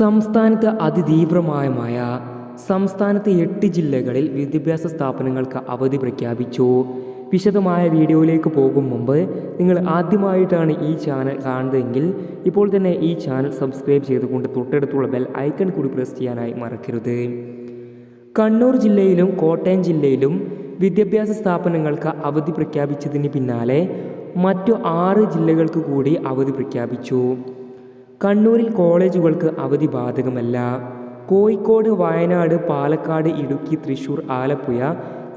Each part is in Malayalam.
സംസ്ഥാനത്ത് അതിതീവ്രമായ മഴ. സംസ്ഥാനത്ത് എട്ട് ജില്ലകളിൽ വിദ്യാഭ്യാസ സ്ഥാപനങ്ങൾക്ക് അവധി പ്രഖ്യാപിച്ചു. വിശദമായ വീഡിയോയിലേക്ക് പോകും മുമ്പ് നിങ്ങൾ ആദ്യമായിട്ടാണ് ഈ ചാനൽ കാണുന്നതെങ്കിൽ ഇപ്പോൾ തന്നെ ഈ ചാനൽ സബ്സ്ക്രൈബ് ചെയ്തുകൊണ്ട് തൊട്ടടുത്തുള്ള ബെൽ ഐക്കൺ കൂടി പ്രസ് ചെയ്യാനായി മറക്കരുത്. കണ്ണൂർ ജില്ലയിലും കോട്ടയം ജില്ലയിലും വിദ്യാഭ്യാസ സ്ഥാപനങ്ങൾക്ക് അവധി പ്രഖ്യാപിച്ചതിന് പിന്നാലെ മറ്റു ആറ് ജില്ലകൾക്ക് കൂടി അവധി പ്രഖ്യാപിച്ചു. കണ്ണൂരിൽ കോളേജുകൾക്ക് അവധി ബാധകമല്ല. കോഴിക്കോട് വയനാട് പാലക്കാട് ഇടുക്കി തൃശൂർ ആലപ്പുഴ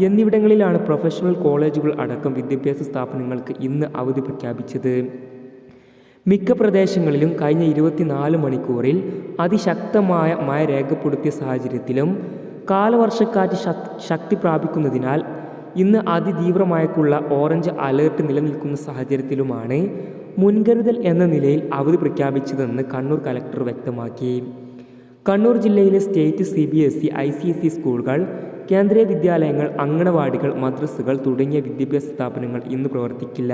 എന്നിവിടങ്ങളിലാണ് പ്രൊഫഷണൽ കോളേജുകൾ അടക്കം വിദ്യാഭ്യാസ സ്ഥാപനങ്ങൾക്ക് ഇന്ന് അവധി പ്രഖ്യാപിച്ചത്. മിക്ക പ്രദേശങ്ങളിലും കഴിഞ്ഞ ഇരുപത്തിനാല് മണിക്കൂറിൽ അതിശക്തമായ മഴ രേഖപ്പെടുത്തിയ സാഹചര്യത്തിലും കാലവർഷക്കാറ്റ് ശക്തി പ്രാപിക്കുന്നതിനാൽ ഇന്ന് അതിതീവ്രമായക്കുള്ള ഓറഞ്ച് അലേർട്ട് നിലനിൽക്കുന്ന സാഹചര്യത്തിലുമാണ് മുൻകരുതൽ എന്ന നിലയിൽ അവധി പ്രഖ്യാപിച്ചതെന്ന് കണ്ണൂർ കലക്ടർ വ്യക്തമാക്കി. കണ്ണൂർ ജില്ലയിലെ state C B S E I C S E സ്കൂളുകൾ കേന്ദ്രീയ വിദ്യാലയങ്ങൾ അങ്കണവാടികൾ മദ്രസകൾ തുടങ്ങിയ വിദ്യാഭ്യാസ സ്ഥാപനങ്ങൾ ഇന്ന് പ്രവർത്തിക്കില്ല.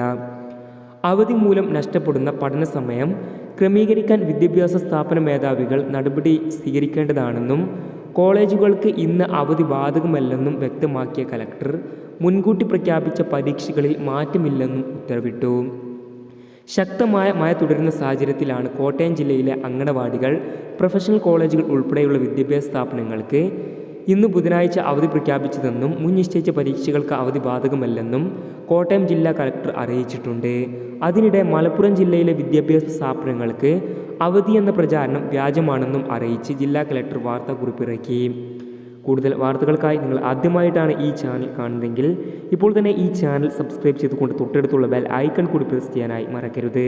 അവധി മൂലം നഷ്ടപ്പെടുന്ന പഠന സമയം ക്രമീകരിക്കാൻ വിദ്യാഭ്യാസ സ്ഥാപന മേധാവികൾ നടപടി സ്വീകരിക്കേണ്ടതാണെന്നും കോളേജുകൾക്ക് ഇന്ന് അവധി ബാധകമല്ലെന്നും വ്യക്തമാക്കിയ കലക്ടർ മുൻകൂട്ടി പ്രഖ്യാപിച്ച പരീക്ഷകളിൽ മാറ്റമില്ലെന്നും ഉത്തരവിട്ടു. ശക്തമായ മഴ തുടരുന്ന സാഹചര്യത്തിലാണ് കോട്ടയം ജില്ലയിലെ അങ്കണവാടികൾ പ്രൊഫഷണൽ കോളേജുകൾ ഉൾപ്പെടെയുള്ള വിദ്യാഭ്യാസ സ്ഥാപനങ്ങൾക്ക് ഇന്ന് ബുധനാഴ്ച അവധി പ്രഖ്യാപിച്ചതെന്നും മുൻ നിശ്ചയിച്ച പരീക്ഷകൾക്ക് അവധി ബാധകമല്ലെന്നും കോട്ടയം ജില്ലാ കലക്ടർ അറിയിച്ചിട്ടുണ്ട്. അതിനിടെ മലപ്പുറം ജില്ലയിലെ വിദ്യാഭ്യാസ സ്ഥാപനങ്ങൾക്ക് അവധി എന്ന പ്രചാരണം വ്യാജമാണെന്നും അറിയിച്ച് ജില്ലാ കലക്ടർ വാർത്താക്കുറിപ്പിറക്കി കൂടുതൽ വാർത്തകൾക്കായി നിങ്ങൾ ആദ്യമായിട്ടാണ് ഈ ചാനൽ കാണുന്നതെങ്കിൽ ഇപ്പോൾ തന്നെ ഈ ചാനൽ സബ്സ്ക്രൈബ് ചെയ്തുകൊണ്ട് തൊട്ടടുത്തുള്ള ബെൽ ഐക്കൺ കൂടി പ്രസ് ചെയ്യാനായി മറക്കരുത്.